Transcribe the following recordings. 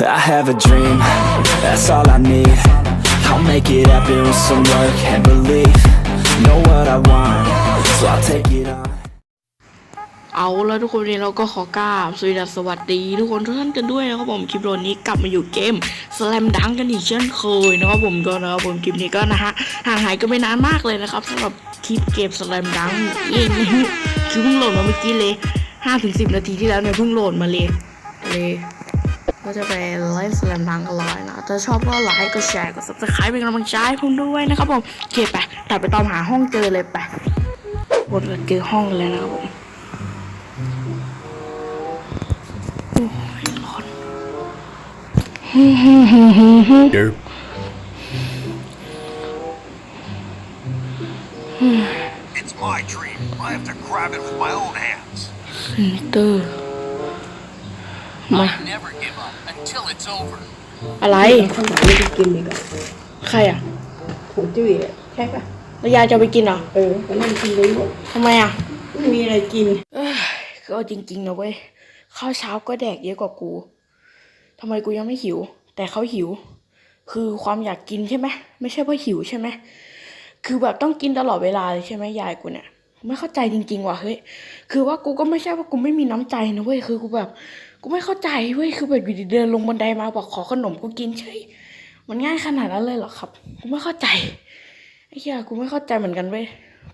I have a dream, that's all I need I'll make it happen with some work and belief Know what I want, so I'll take it on เอาแล้วทุกคนวันนี้เราก็ขอกราบสวัสดีสวัสดี ทุกคนทุกท่านกันด้วยนะครับผมคลิปโรนนี้กลับมาอยู่เกม Slam Dunk กันอีกเช่นเคยนะครับผมก็นะครับผมคลิปนี้ก็นะฮะห่างหายกันไปนานมากเลยนะครับสำหรับคลิปเกม Slam Dunk เองคือเพิ่งโหลดมาเมื่อกี้เลย5-10 นาทีที่แล้วเนี่ยเพิ่งโหลดมาเลยเลย ก็จะไปเล่น Slam Dunk กันเลยนะถ้าชอบก็ไลค์ก็แชร์ก็ subscribe เป็นกำลังใจให้ผมด้วยนะครับผมโอเคไปแต่ไปตามหาห้องเจอเลยไปบนเจอห้องเลยนะครับผม Derp. It's my dream. I have to grab it with my own hands. เตอร์ มา Never give up until it's over. อะไร ข้าวหลามไม่ได้กินดีกว่าใครอะของจุ้ยอะใช่ปะแล้วยายจะเอาไปกินเหรอเออก็นั่งกินเลยหมดทำไมอะ ไม่มีอะไรกิน เอ้ยก็จริงๆนะเว้ยข้าวเช้าก็แดกเยอะกว่ากูทำไมกูยังไม่หิว แต่เขาหิว คือความอยากกินใช่ไหมไม่ใช่เพราะหิวใช่ไหมคือแบบต้องกินตลอดเวลาเลยใช่ไหมยายกูเนี่ย ไม่เข้าใจจริง ๆ ว่ะเฮ้ยคือว่ากูก็ไม่ใช่ว่ากูไม่มีน้ำใจนะเว้ยคือกูแบบ กูไม่เข้าใจเว้ยคือแบบอยู่ดีเดินลงบันไดมาบอกขอขนมกูกินเฉยมันง่ายขนาดนั้นเลยเหรอครับ กูไม่เข้าใจไอ้เหี้ยกูไม่เข้าใจเหมือนกันเว้ย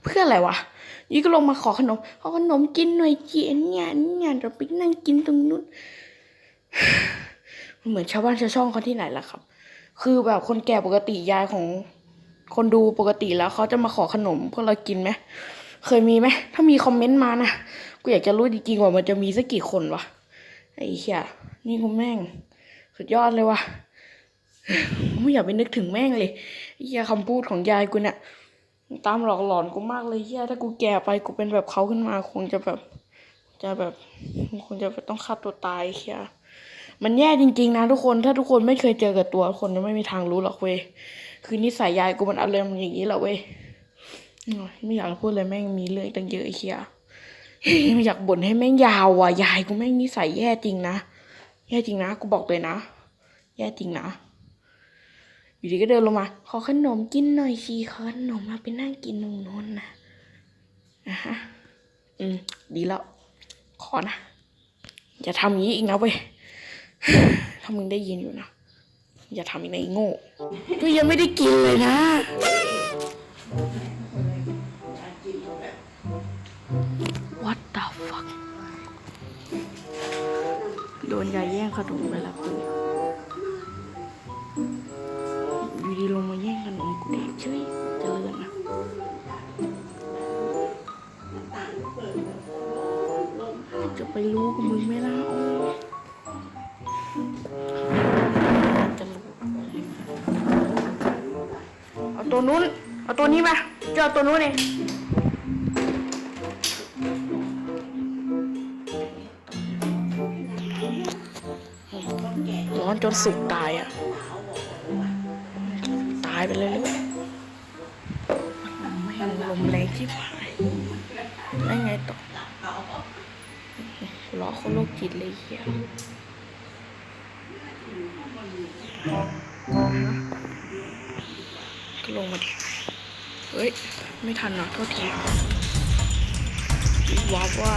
เพื่ออะไรวะยี่ก็ลงมาขอขนมขอขนมกินหน่อยจีนเนี่ยเนี่ยเราไปนั่งกินตรงนู้นมันเหมือนชาวบ้านชาวช่องเขาที่ไหนล่ะครับ คือแบบคนแก่ปกติยายของคนดูปกติแล้วเขาจะมาขอขนมพวกเรากินไหมเคยมีไหมถ้ามีคอมเมนต์มานะกูอยากจะรู้จริงๆว่ามันจะมีสักกี่คนวะ ไอ้เหี้ยนี่กูแม่ง สุดยอดเลยวะไม่อยากไปนึกถึงแม่งเลยไอ้เหี้ยคำพูดของยายกูเนี่ยตามหลอกหลอนกูมากเลยเฮียถ้ากูแก่ไปกูเป็นแบบเขาขึ้นมาคงจะแบบ จะแบบคงจะต้องฆ่าตัวตายเฮียมันแย่จริงๆนะทุกคนถ้าทุกคนไม่เคยเจอกับตัวคนจะไม่มีทางรู้หรอกเว้ยคือนิสัยยายกูมันอารมณ์อย่างนี้แหละเว้ยไม่อยากพูดเลยแม่งมีเรื่องตั้งเยอะไอ้เฮียไม่ อยากบ่นให้แม่งยาวว่ะยายกูแม่งนิสัยแย่จริงนะแย่จริงนะกูบอกเลยนะแย่จริงนะอยู่ดีก็เดินลงมา ขอขนมกินหน่อยสิขอขนมมาไปนั่งกินตรงโน้นนะอะฮะอืม ดีแล้ว ขอนะอย่าทำอย่างนี้อีกนะเว้ยถ้ามึงได้ยินอยู่นะอย่าทำอีกนะไอ้โง่ก็ยังไม่ได้กินเลยนะ นยายแย่งขนมไปแล้วกูอยู่ดีลงมาแย่งขนมกูแดกเฉยเจริญนะจะไปรู้กับมึงไหม่ล่ะจะรู้เอาตัวนู้น เอาตัวนี้มา เจะเอาตัวนู้นเอง จนสุกตายอะ ตายไปเลยลูกแม่งลมแรงที่ผายแล้ไงต่อล้อเขาโรคจิตเลยเฮียก็ลงมาดิเฮ้ย ไม่ทันหรอโทษทีวิบวับว่า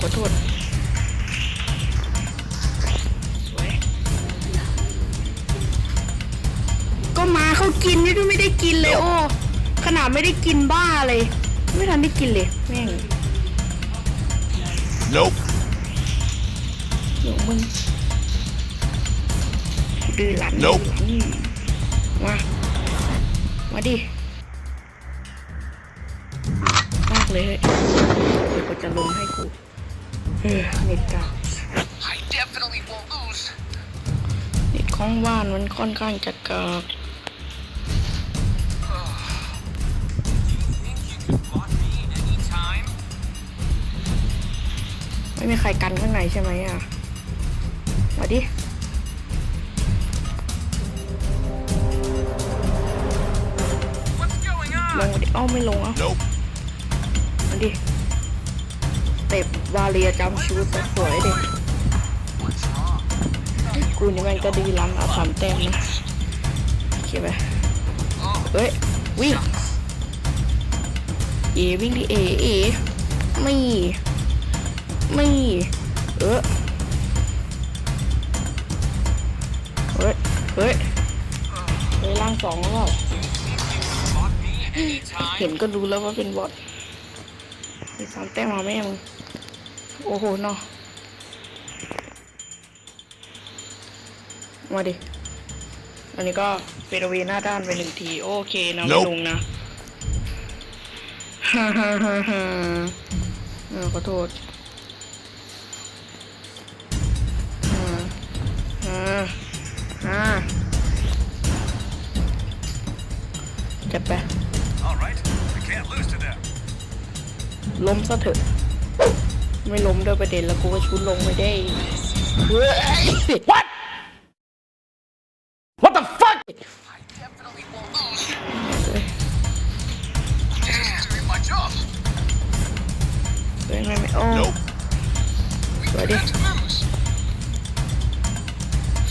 ขอโทษสวยก็มาเขากินนี่ดูไม่ได้กินเลยโอ้ขนาดไม่ได้กินบ้าเลย ไม่ทันได้กินเลยแม่ง Nope. เดี๋ยวมึงดื้อรั้น Nope อืมมา มาดิ มากเลยเฮ้ยเดี๋ยวกูจะลงให้กู เออเน็ตกา I definitely won't lose. เน็ตของบ้านมันค่อนข้างจะกาก Block me anytime. ไม่มีใครกันข้างในใช่ไหมอะมาดิ What's going ล on? งมาดิเอ้าไม่ลงเอ้า Nope. มาดิ เต็ปวาเลียจำชูดสวยเด็กกูนี่มันก็ดีล้ำเอาสามแต้มนะโอเคไหมเฮ้ยวิ่งเอวิ่งดิเอเอไม่ไม่เออเฮ้ยเฮ้ยเฮ้ยล่างสองแล้วเปล่าเห็นก็รู้แล้วว่าเป็นบอท มีสามแต้มมาแม่มึง โอ้โหเนาะมาดิ อันนี้ก็เฟดเวหน้าด้านไปหนึ่งที โอเคนะไม่ Nope ลงนะฮ่าฮ่าฮ่าฮ่าเออขอโทษอ่าอ่าอ่าจัดไป ล้มซะเถอะ ไม่ล้มด้วยประเด็นแล้วกูก็ชุดลงไม่ได้เฮ้ย What What the fuck Doing my job. เฮ้ยไม่ไม่โอ้ Nope. สวยดิ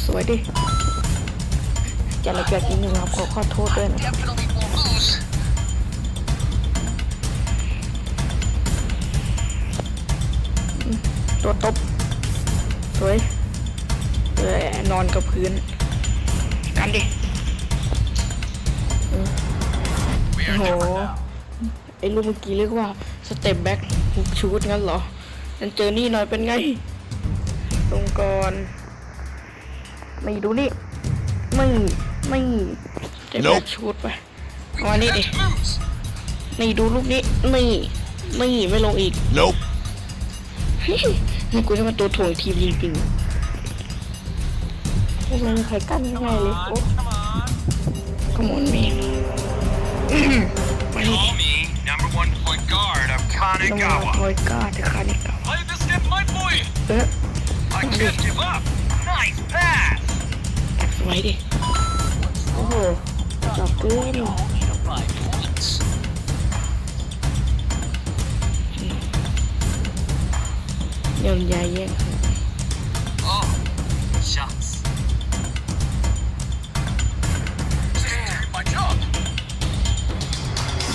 สวยดิจะละเกียดนิดนึงครับขอขอโทษด้วยนะ Definitely won't lose. ตัวตบสวยเออนอนกับพื้น กันดิเออโอ้โหไอ้ลูกเมื่อกี้เรียกว่าสเต็ปแบ็กฮุกชูดงั้นเหรอนั่นเจอนี่หน่อยเป็นไงตรงก่อนไม่ดูนี่ ไม่ ไม่สเต็ปแบ็ก Nope ชูดไปเอามานี่ดิ นี่ดูลูกนี้นี่นี่ไม่ลงอีก Nope. นี่กูจะมาตัวถ่วงทีมจริงๆไม่มีใครกั้นง่ายๆเลยโอ้ขมอนมีมาดิ Call me number one point guard of ต้องมา Kanegawa. คอยกล้าแต่คานิกา Play the stiff might boy. เออ I can't give up. Nice pass. สวยดิ โอ้โหจับเกิน Five เดี๋ยวยายแย่ง Oh, shots. Doing my job.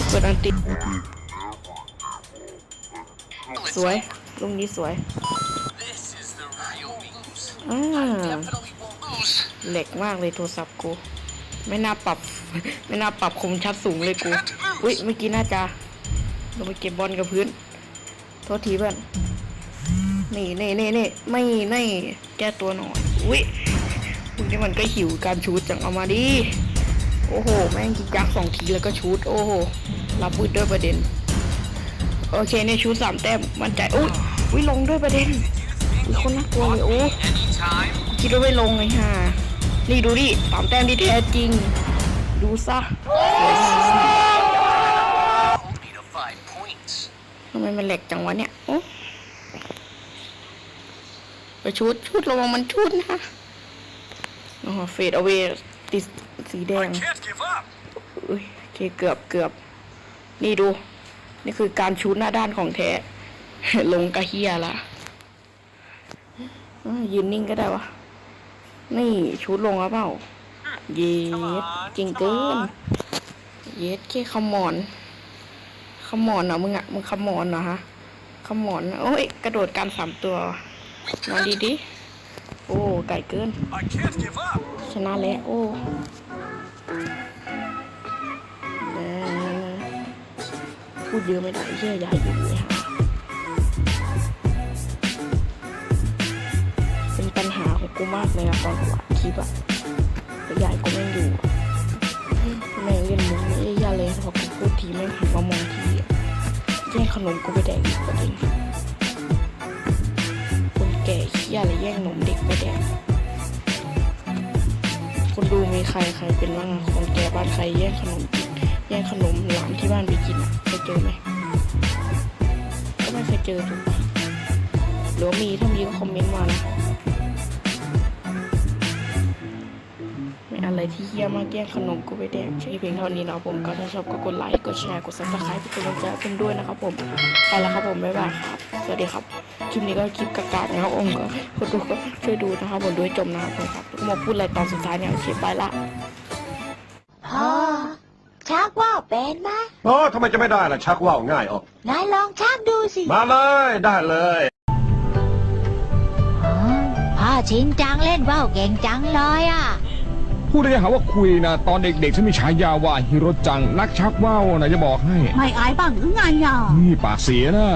เปิดอันติสวยลูกนี้สวยอ่าเหล็กมากเลยโทรศัพท์กู ไม่น่าปรับ ไม่น่าปรับคมชัดสูงเลยกู อุ้ยเมื่อกี้น่าจะลงไปเก็บบอลกับพื้น โทษทีเพื่อน นี่นี่นี่นี่ไม่ไม่แก้ตัวหน่อยอุ้ยพวกนี้มันก็หิวการชูดจังเอามาดิโอ้โห แม่งกินยักษ์สองทีแล้วก็ชูดโอ้โหรับมืดด้วยประเด็น โอเคในชูดสามแต้มมั่นใจอุ้ยอุ้ยลงด้วยประเด็นอุ้ยคนน่ากลัวเลยโอ้คิดว่าไม่ลงไงฮะนี่ดูดิสามแต้มที่แท้จริง ดูซะทำไมมันแหลกจังวะเนี่ยโอ้ ไปชุดชุดระวังมันชุดนะโอ้โหเฟดเอาเวติดสีแด I ง can't give up. อุ้ยโอเคเกือบเกือบ นี่ดู นี่คือการชูดหน้าด้านของแท้ ลงกระเฮียละอ้าวยืนนิ่งก็ได้วะ นี่ชูดลงแล้วเปล่า เย็ดเก่งเกิน เย็ดแค่ขมอนขมอนเหรอมึงอะมึงขมอนเหรอฮะขมอน โอ้ย กระโดดการสามตัว นอนดีดิโอ้ไก่เกิน ชนะแล้วโอ้น่พูดเยอะไม่ได้เชื่อยายอยู่เลยค่ะเป็นปัญหาของกูมากเลยนะตอนกูอัดคลิปอะแต่ยายก็ไม่อยู่แม่งเล่นมุกไม่ได้ยาเลยพอกูพูดทีแม่งหันมามองทีอะแย่งขนมกูไปแดกอีกประเด็น ใครใครเป็นบ้างอะคนแก่บ้านใครแย่งขนมกินแย่งขนมหลานที่บ้านไปกินอะเคยเจอไหมก็ไม่เคยเจอถูกปะหรือว่ามีถ้ามีก็คอมเมนต์มานะไม่อะไรที่เยี่ยมากแย่งขนมกูไปแดกใช่เพียงเท่านี้เนาะผมก็ถ้าชอบก็กดไลค์กดแชร์กดซับสไครป์เป็นกำลังใจให้ผมด้วยนะครับผมไปแล้วครับผมบ๊ายบายครับสวัสดีครับ คลิปนี้ก็คลิปกากๆนะครับผมก็คนดูก็ช่วยดูนะครับผมดูให้จบนะครับผมครับมาพูดอะไรตอนสุดท้ายเนี่ยโอเคไปละพ่อชักว่าวเป็นไหมโอ้ทำไมจะไม่ได้ล่ะชักว่าวง่ายออกนายลองชักดูสิมาเลยได้เลยอ๋อพ่อชินจังเล่นว่าวเก่งจังเลยอะพูดได้หาว่าคุยนะ ตอนเด็กๆฉันมีฉายาว่าฮิโรจังนักชักว่าวนะจะบอกให้ ไม่อายบ้างหรือไงอะนี่ปากเสียนะ